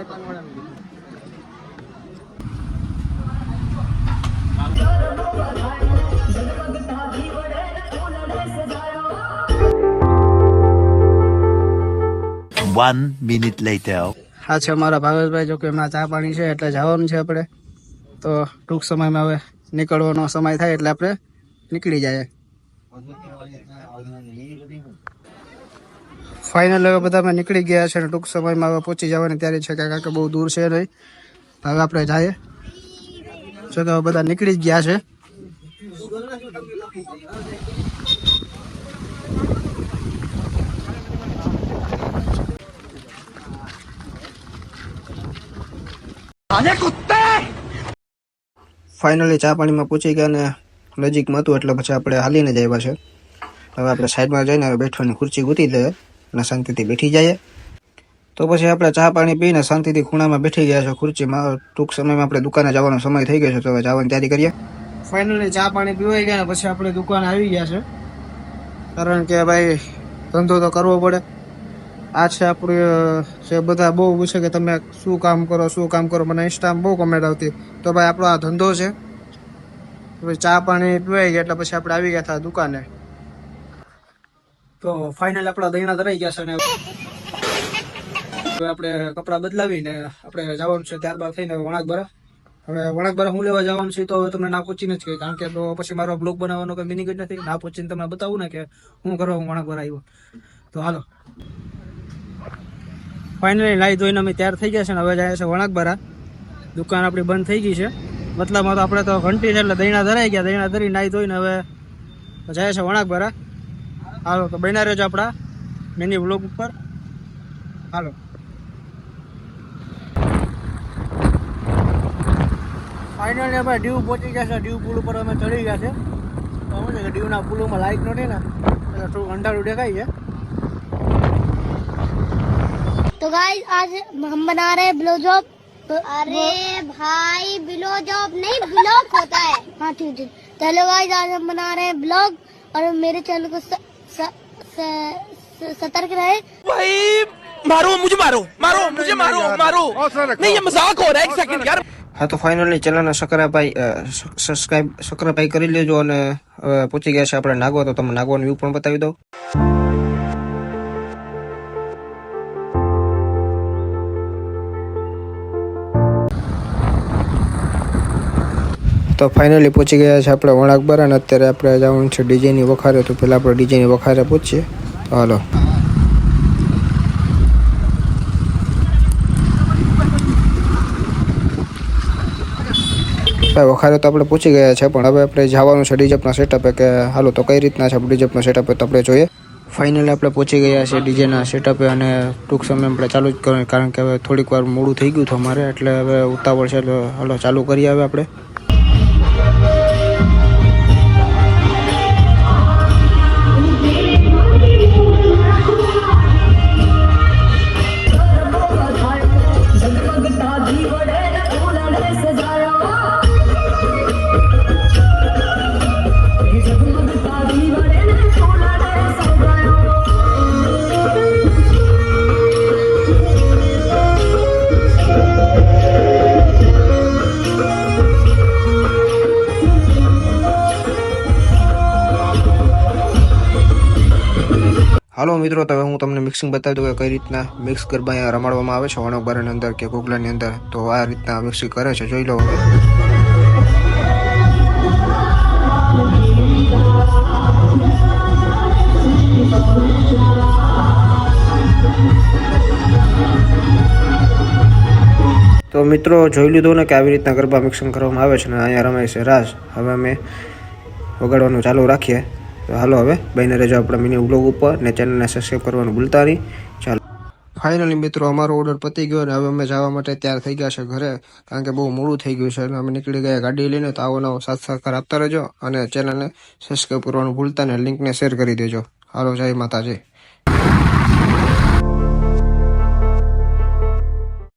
One minute later. આ છે અમારા ભાવેશભાઈ, જો કે એમના ચા પાણી છે, એટલે જવાનું છે આપણે તો ટૂંક સમયમાં હવે નીકળવાનો સમય થાય, એટલે આપણે નીકળી જાય ફાઇનલ હવે બધા અમે નીકળી ગયા છે અને ટૂંક સમયમાં હવે પહોંચી જવાની તૈયારી છે કારણ કે બહુ દૂર છે નહીં. હવે આપણે જઈએ. જો કે બધા નીકળી જ ગયા છે. ફાઇનલી ચા પાણીમાં પૂછી ગયા ને નજીકમાં હતું એટલે પછી આપણે હાલીને જ આવ્યા છે. હવે આપણે સાઈડમાં જઈને હવે બેઠવાની ખુરશી ગૂંથી લઈએ. અને શાંતિથી બેઠી જઈએ. તો પછી આપણે ચા પાણી પીને શાંતિથી ખૂણામાં બેઠી ગયા છો ખુરચીમાં. ટૂંક સમયમાં આપણે દુકાને જવાનો સમય થઈ ગયો છે, તો હવે જવાની તૈયારી કરીએ. ફાઇનલી ચા પાણી પીવાઈ ગયા પછી આપણે દુકાને આવી ગયા છે. કારણ કે ભાઈ, ધંધો તો કરવો પડે. આ છે આપણું જે બધા બહુ પૂછે કે તમે શું કામ કરો, શું કામ કરો. મને ઇન્સ્ટામાં બહુ કમેન્ટ આવતી. તો ભાઈ, આપણો આ ધંધો છે. ચા પાણી પીવાઈ ગયા એટલે પછી આપણે આવી ગયા હતા દુકાને. તો ફાઇનલ આપણા દહીણા ધરાઈ ગયા છે ને હવે આપણે કપડાં બદલાવીને આપણે જવાનું છે ત્યારબાદ થઈને વણાકબરા. હવે વણાકબરા હું લેવા જવાનું છે તો તમને ના પૂછીને જ કહી કારણ કે પછી મારો બ્લોગ બનાવવાનો કોઈ મિનિંગ નથી. ના પૂછીને તમને બતાવું ને કે હું કરવા હું વણાકબરા આવ્યો. તો હાલો. ફાઇનલી નાહી ધોઈને અમે તૈયાર થઈ ગયા છે ને હવે જાય છે વણાકબરા. દુકાન આપણી બંધ થઈ ગઈ છે. મતલબમાં તો આપણે તો ઘંટી છે એટલે દહીણા ધરાઈ ગયા. દહીણા ધરી નાઈ ધોઈને હવે જાય છે વણાકબરા. હાલો તો બન્યા રહેજો આપણા મિની વ્લોગ ઉપર હાલો ફાઇનલી અમે દીવ પહોંચી ગયા છે દીવ પુલ ઉપર અમે ચડી ગયા છે તો શું છે કે દીવના પુલોમાં લાઇટ નથી ને એટલે થોડું અંધારું દેખાય છે तो गाइस आज हम बना रहे हैं ब्लो जॉब अरे भाई ब्लो जॉब नहीं ब्लॉग होता है हाँ ठीक ठीक तो हेलो गाइस आज हम बना रहे हैं ब्लॉग और मेरे चैनल को स, स, स, स, सतर्क रहे भाई मारो मुझे मारो मारो मुझे मारो मारो नहीं ये मजाक हो रहा है एक सेकंड यार હા તો ફાઇનલી ચેનલને સકરાભાઈ સબસ્ક્રાઇબ સકરાભાઈ કરી લેજો અને હવે પહોંચી ગયા છે આપણે નાગવા તો તમને નાગવાનું વ્યૂ પણ બતાવી દઉં તો ફાઇનલી પહોંચી ગયા છે આપણે વણાકબર અને અત્યારે આપણે જવાનું છે ડીજેની વખારે. તો પહેલાં આપણે ડીજેની વખારે તો હાલો. ભાઈ વખારે તો આપણે પૂછી ગયા છે, પણ હવે આપણે જવાનું છે ડીજેપના સેટઅપે કે હાલો, તો કઈ રીતના છે આપણે ડીજેપનો સેટઅપ તો આપણે જોઈએ. ફાઇનલી આપણે પહોંચી ગયા છે ડીજેના સેટઅપે અને ટૂંક સમય આપણે ચાલુ જ કરવાનું કારણ કે હવે થોડીક વાર મોડું થઈ ગયું હતું અમારે, એટલે હવે ઉતાવળ છે, એટલે હાલો, ચાલુ કરીએ હવે આપણે. હાલો મિત્રો તમે હું તમને મિક્સિંગ બતાવી દઉં કે કઈ રીતના મિક્સ ગરબા અહીંયા રમાડવામાં આવે છે. વણકબારાની અંદર કે ઘોઘલાની અંદર. તો આ રીતના મિક્સિંગ કરે છે. જોઈ લો હવે. તો મિત્રો, જોઈ લીધું ને કે આવી રીતના ગરબા મિક્સિંગ કરવામાં આવે છે ને અહીંયા રમાય છે રાસ હવે અમે વગાડવાનું ચાલુ રાખીએ. તો હાલો હવે બને રહેજો આપણા મિની બ્લોગ ઉપર ને ચેનલને સબસ્ક્રાઈબ કરવાનું ભૂલતા નહીં. ચાલો. ફાઇનલી મિત્રો, અમારો ઓર્ડર પતી ગયો અને હવે અમે જવા માટે તૈયાર થઈ ગયા છે ઘરે, કારણ કે બહુ મોડું થઈ ગયું છે અને અમે નીકળી ગયા ગાડી લઈને, તો આવો સાથ સહકાર આપતા રહેજો અને ચેનલને સબસ્ક્રાઈબ કરવાનું ભૂલતા ને લિંકને શેર કરી દેજો. હાલો, જય માતાજી.